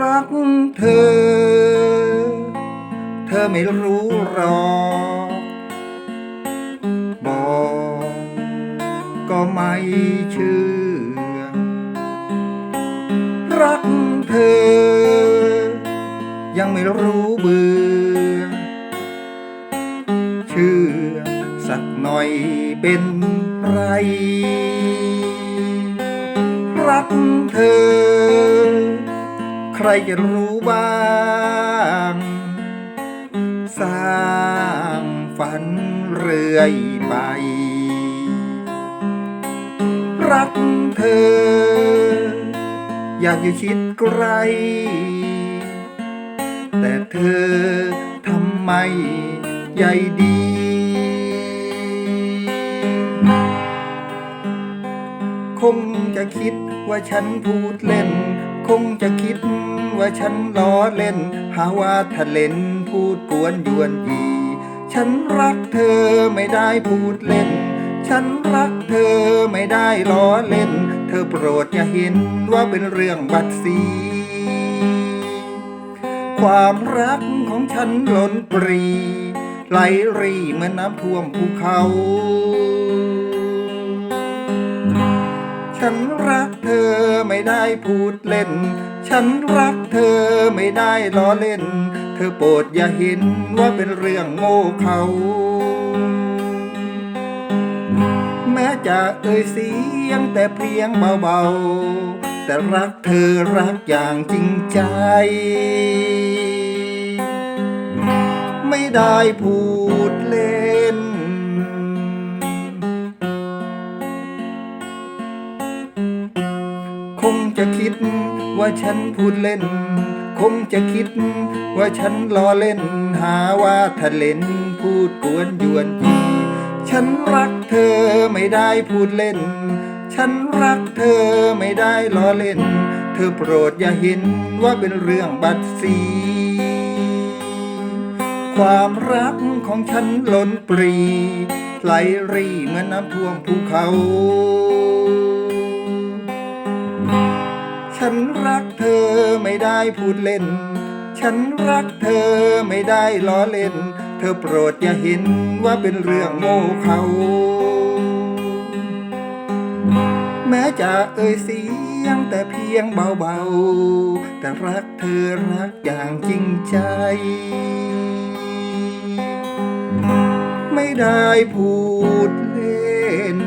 รักเธอ เธอไม่รู้หรอกบอกก็ไม่เชื่อ รักเธอ ยังไม่รู้เบื่อ เชื่อสักหน่อยเป็นไร กเธอ ใครจะรู้บ้าง สร้างฝันเรื่อยไป รักเธอ อยากอยู่ชิดไกลแต่เธอทำไมใยดี คงจะคิดว่าฉันพูดเล่น คงจะคิดว่าฉันล้อเล่น หาว่าทะเล่นพูดกวนยวนยีฉันรักเธอไม่ได้พูดเล่น ฉันรักเธอไม่ได้ล้อเล่น เธอโปรดอย่าเห็นว่าเป็นเรื่องบัดซีความรักของฉันล้นปรีไหลรีเหมือนน้ำท่วมภูเขา ไม่ได้พูดเล่น ฉันรักเธอไม่ได้ล้อเล่น เธอโปรดอย่าเห็นว่าเป็นเรื่องโง่เขา แม้จะเอ่ยเสียงแต่เพียงเบาๆ แต่รักเธอรักอย่างจริงใจ ไม่ได้พูด คงจะคิดว่าฉันพูดเล่น คงจะคิดว่าฉันล้อเล่น หาว่าทะเลนพูดกวนยวนยีฉันรักเธอไม่ได้พูดเล่น ฉันรักเธอไม่ได้ล้อเล่น เธอโปรดอย่าเห็นว่าเป็นเรื่องบัดซีความรักของฉันล้นปรีไหลรีเหมือนน้ำท่วมภูเขา ฉันรักเธอไม่ได้พูดเล่น ฉันรักเธอไม่ได้ล้อเล่น เธอโปรดอย่าเห็นว่าเป็นเรื่องโง่เขา แม้จะเอ่ยเสียงแต่เพียงเบาๆ แต่รักเธอรักอย่างจริงใจ ไม่ได้พูดเล่น